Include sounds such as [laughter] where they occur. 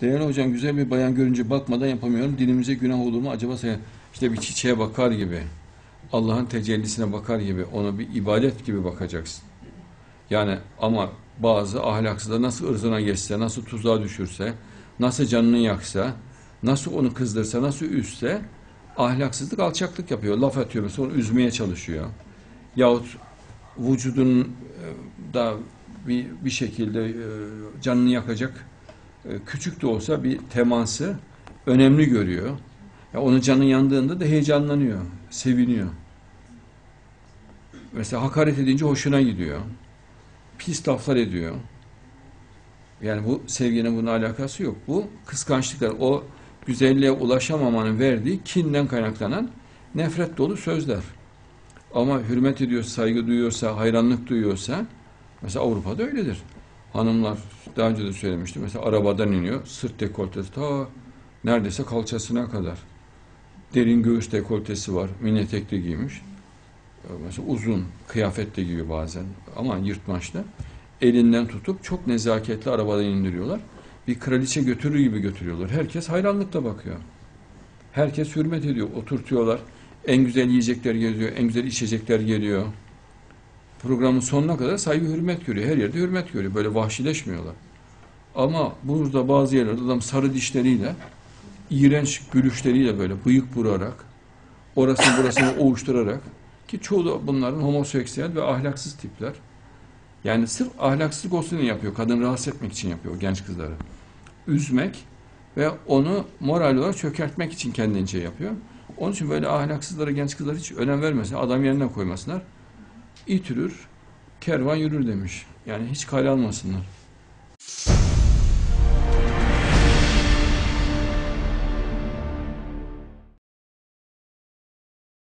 Değerli hocam güzel bir bayan görünce bakmadan yapamıyorum. Dinimize günah olur mu acaba? İşte bir çiçeğe bakar gibi. Allah'ın tecellisine bakar gibi. Ona bir ibadet gibi bakacaksın. Yani ama bazı ahlaksızlar nasıl ırzına geçse, nasıl tuzağa düşürse, nasıl canını yaksa, nasıl onu kızdırsa, nasıl üzse ahlaksızlık, alçaklık yapıyor. Laf atıyor mesela onu üzmeye çalışıyor. Yahut vücudun e, da bir, bir şekilde e, canını yakacak küçük de olsa bir teması önemli görüyor. Ya onun canı yandığında da heyecanlanıyor, seviniyor. Mesela hakaret edince hoşuna gidiyor. Pis laflar ediyor. Yani bu sevginin bunun alakası yok. Bu kıskançlıklar, o güzelliğe ulaşamamanın verdiği kinden kaynaklanan nefret dolu sözler. Ama hürmet ediyorsa, saygı duyuyorsa, hayranlık duyuyorsa, mesela Avrupa'da öyledir. Hanımlar, daha önce de söylemiştim, mesela arabadan iniyor, sırt dekoltesi ta neredeyse kalçasına kadar. Derin göğüs dekoltesi var, mini etekli giymiş. Mesela uzun kıyafet de giyiyor bazen ama yırtmaçlı. Elinden tutup çok nezaketli arabadan indiriyorlar. Bir kraliçe götürür gibi götürüyorlar. Herkes hayranlıkla bakıyor. Herkes hürmet ediyor. Oturtuyorlar. En güzel yiyecekler geliyor, en güzel içecekler geliyor. Programın sonuna kadar saygı hürmet görüyor. Her yerde hürmet görüyor. Böyle vahşileşmiyorlar. Ama burada bazı yerlerde adam sarı dişleriyle, iğrenç gülüşleriyle böyle bıyık vurarak, orasını burasını [laughs] ovuşturarak ki çoğu da bunların homoseksüel ve ahlaksız tipler. Yani sırf ahlaksızlık olsun diye yapıyor. Kadın rahatsız etmek için yapıyor genç kızları. Üzmek ve onu moral olarak çökertmek için kendince yapıyor. Onun için böyle ahlaksızlara genç kızlar hiç önem vermesin. Adam yerine koymasınlar. İt kervan yürür demiş. Yani hiç kale almasınlar.